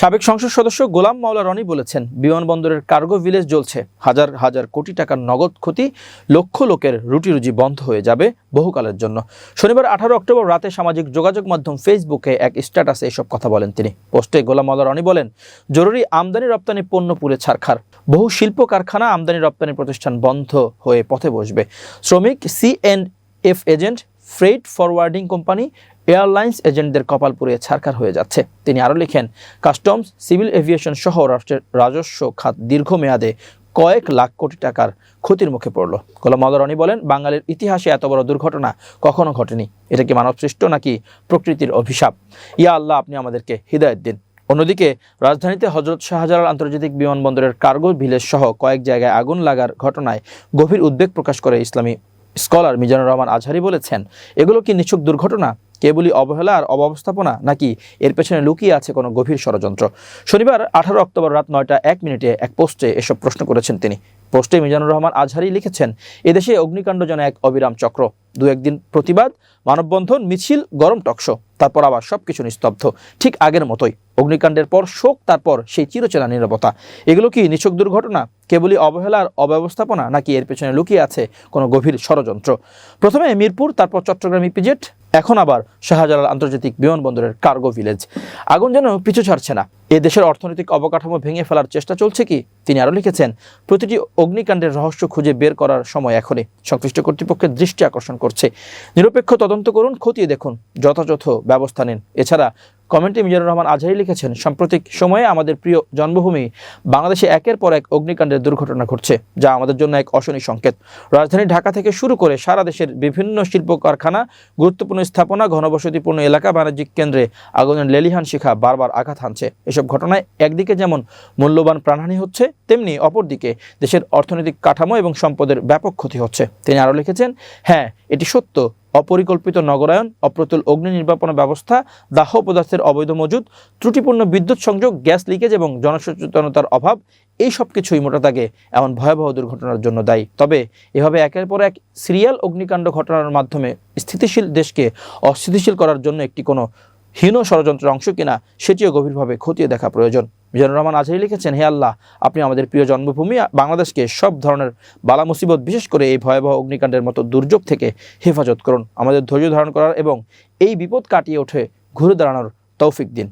সাবেক সংসদ সদস্য গোলাম মাওলা রনি বলেছেন, বিমানবন্দরের কার্গো ভিলেজ জ্বলছে। হাজার হাজার কোটি টাকার নগদ ক্ষতি, লক্ষ লোকের রুটি রুজি বন্ধ হয়ে যাবে বহুকালের জন্য। শনিবার আঠারো অক্টোবর রাতে সামাজিক যোগাযোগ মাধ্যম ফেসবুকে এক স্ট্যাটাসে এসব কথা বলেন তিনি। পোস্টে গোলাম মাওলা রনি বলেন, জরুরি আমদানি রপ্তানি পণ্য পুড়ে ছারখার বহু শিল্প কারখানা আমদানি রপ্তানি প্রতিষ্ঠান বন্ধ হয়ে পথে বসবে। শ্রমিক C F agent freight forwarding company airlines এজেন্টদের কপাল পুড়িয়ে ছারখার হয়ে যাচ্ছে। তিনি আরও লিখেন, কাস্টমস, সিভিল এভিয়েশন সহ রাষ্ট্রের রাজস্ব খাত দীর্ঘমেয়াদে কয়েক লাখ কোটি টাকার ক্ষতির মুখে পড়ল। গোলাম মাওলা রনি বলেন, বাঙালির ইতিহাসে এত বড় দুর্ঘটনা কখনো ঘটেনি। এটা কি মানবসৃষ্ট নাকি প্রকৃতির অভিশাপ? ইয়া আল্লাহ, আপনি আমাদেরকে হৃদায়ত দিন। অন্যদিকে, রাজধানীতে হজরত শাহজালাল আন্তর্জাতিক বিমানবন্দরের কার্গো ভিলেজ সহ কয়েক জায়গায় আগুন লাগার ঘটনায় গভীর উদ্বেগ প্রকাশ করে ইসলামী স্কলার মিজানুর রহমান আজহারি বলেছেন, এগুলো কি নিছক দুর্ঘটনা? কেবলই অবহেলা আর অব্যবস্থাপনা? নাকি এর পেছনে লুকিয়ে আছে কোনো গভীর ষড়যন্ত্র? শনিবার আঠারো অক্টোবর রাত নয়টা এক মিনিটে এক পোস্টে এসব প্রশ্ন করেছেন তিনি। পোস্টে মিজানুর রহমান আজহারি লিখেছেন, এদেশে অগ্নিকাণ্ড যেন এক অবিরাম চক্র। দু একদিন প্রতিবাদ, মানববন্ধন, মিছিল, গরম টকশো তারপর আবার সব কিছু নিস্তব্ধ। ঠিক আগের মতোই অগ্নিকাণ্ডের পর শোক, তারপর সেই চিরচেনা নিরবতা। এগুলো কি নিছক দুর্ঘটনা? কেবলই অবহেলার অব্যবস্থাপনা, নাকি এর পেছনে লুকিয়ে আছে কোনো গভীর ষড়যন্ত্র? প্রথমে মিরপুর, তারপর চট্টগ্রাম ইপিজেট এখন আবার শাহজালাল আন্তর্জাতিক বিমানবন্দরের কার্গো ভিলেজ। আগুন যেন পিছু ছাড়ছে না। এ দেশের অর্থনৈতিক অবকাঠামো ভেঙে ফেলার চেষ্টা চলছে কি? তিনি আরও লিখেছেন, প্রতিটি অগ্নিকাণ্ডের রহস্য খুঁজে বের করার সময় এখনই সংশ্লিষ্ট কর্তৃপক্ষের দৃষ্টি আকর্ষণ করছে। নিরপেক্ষ তদন্ত করুন, খতিয়ে দেখুন, যথাযথ ব্যবস্থা নিন। এছাড়া কমেন্টে মিজানুর রহমান আজহারি লিখেছেন, সাম্প্রতিক সময়ে আমাদের প্রিয় জন্মভূমি বাংলাদেশে একের পর এক অগ্নিকাণ্ডের দুর্ঘটনা ঘটছে, যা আমাদের জন্য এক অশনি সংকেত। রাজধানী ঢাকা থেকে শুরু করে সারা দেশের বিভিন্ন শিল্প কারখানা গুরুত্বপূর্ণ স্থাপনা, ঘনবসতিপূর্ণ এলাকা, বাণিজ্যিক কেন্দ্রে আগুনের লেলিহান শিখা বারবার আঘাত হানছে। এসব ঘটনায় একদিকে যেমন মূল্যবান প্রাণহানি হচ্ছে, তেমনি অপরদিকে দেশের অর্থনৈতিক কাঠামো এবং সম্পদের ব্যাপক ক্ষতি হচ্ছে। তিনি আরও লিখেছেন হ্যাঁ এটি সত্য। অপরিকল্পিত নগরায়ন, অপ্রতুল অগ্নি নির্বাপন ব্যবস্থা, দাহ পদার্থের অবৈধ মজুদ, ত্রুটিপূর্ণ বিদ্যুৎ সংযোগ, গ্যাস লিকেজ এবং জনসচেতনতার অভাব, এই সব কিছুই মোটা দাগে এমন ভয়াবহ দুর্ঘটনার জন্য দায়ী। তবে এভাবে একের পর এক সিরিয়াল অগ্নিকাণ্ড ঘটনার মাধ্যমে স্থিতিশীল দেশকে অস্থিতিশীল করার জন্য একটি কোনো হীন ষড়যন্ত্রের অংশ কিনা, সেটিও গভীরভাবে খতিয়ে দেখা প্রয়োজন। মিজানুর রহমান আজহারি লিখেছেন, হে আল্লাহ, আপনি আমাদের প্রিয় জন্মভূমি বাংলাদেশকে সব ধরনের বালা মুসিবত, বিশেষ করে এই ভয়াবহ অগ্নিকাণ্ডের মতো দুর্যোগ থেকে হেফাজত করুন। আমাদের ধৈর্য ধারণ করার এবং এই বিপদ কাটিয়ে ওঠে ঘুরে দাঁড়ানোর তৌফিক দিন।